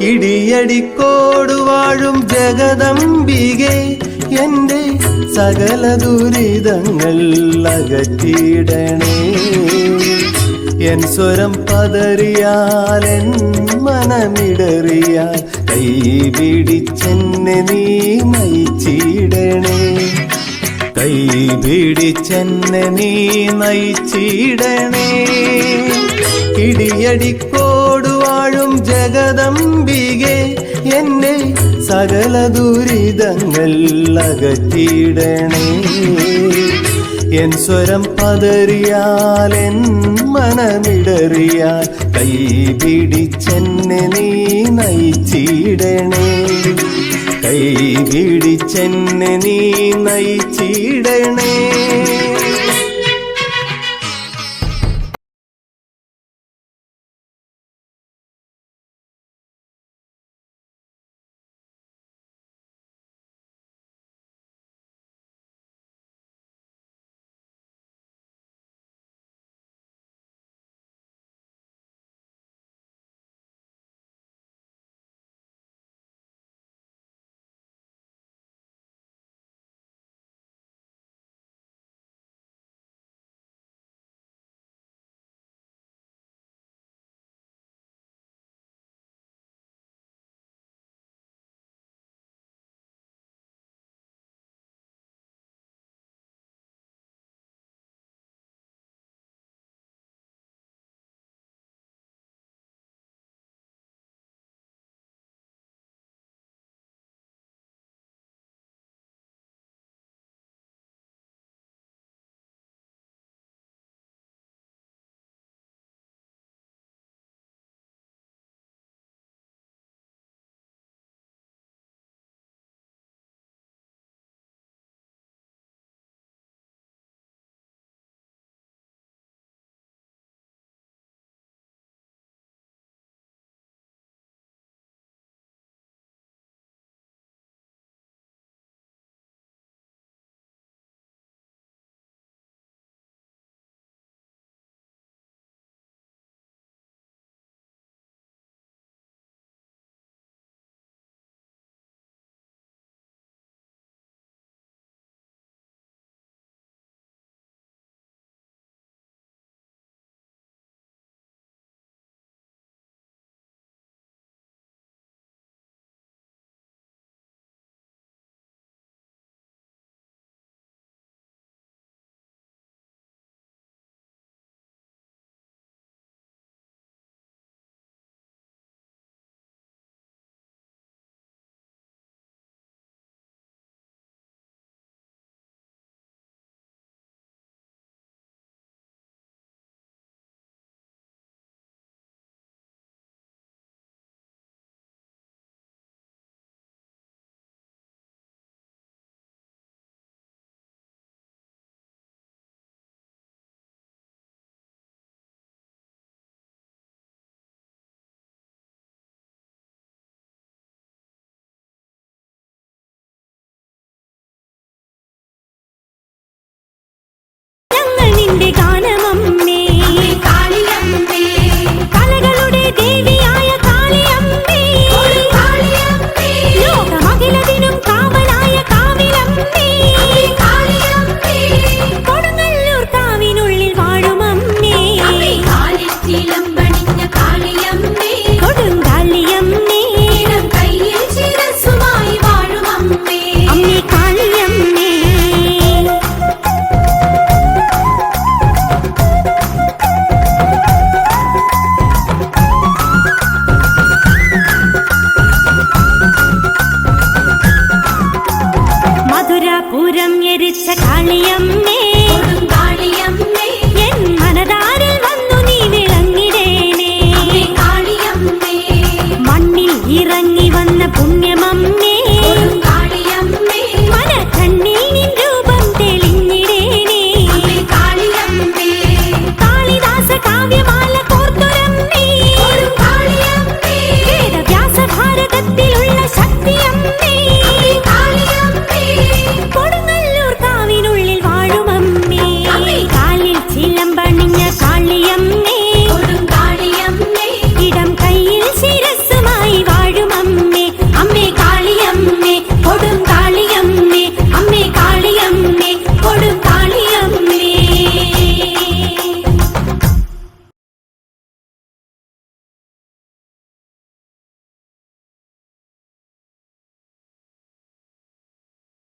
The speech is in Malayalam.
ഇടിയടിക്കോട് വാഴും ജഗദംബികെ എന്റെ സകല ദുരിതങ്ങൾ അകറ്റിയിടണേ. എൻ സ്വരം പതറിയാൽ എൻ മനമിടറിയാൽ കൈ പിടിച്ചെന്നെ നീ നയിച്ചിടണേ. കൈ പിടിച്ചെന്നെ നീ നയിച്ചിടണേ. ഇടിയടിക്കോട് വാഴും ജഗദംബികെ എന്നെ സകല ദുരിതങ്ങൾ അകറ്റിയിടണേ. എൻ സ്വരം പതറിയാൽ എൻ മനമിടറിയാൽ കൈ പിടിച്ചെന്നെ നീ നയിച്ചിടണേ. കൈ പിടിച്ചെന്നെ നീ നയിച്ചിടണേ.